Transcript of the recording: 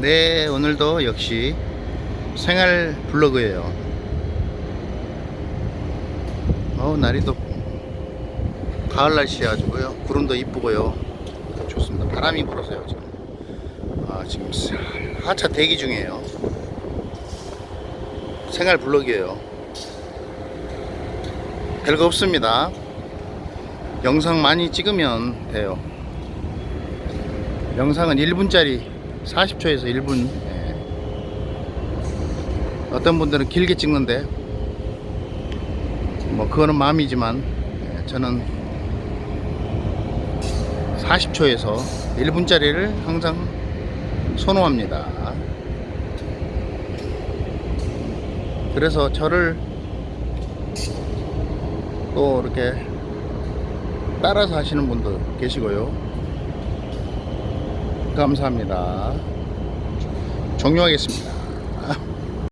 네, 오늘도 역시 생활 블로그예요. 어, 날이 또 가을 날씨여가지고요. 구름도 이쁘고요. 좋습니다. 바람이 불어서요, 지금. 아, 지금 하차 대기 중이에요. 생활 블로그예요. 별거 없습니다. 영상 많이 찍으면 돼요. 영상은 1분짜리 40초에서 1분. 예. 어떤 분들은 길게 찍는데 뭐 그거는 마음이지만 예, 저는 40초에서 1분짜리를 항상 선호합니다. 그래서 저를 또 이렇게 따라서 하시는 분도 계시고요. 감사합니다. 종료하겠습니다.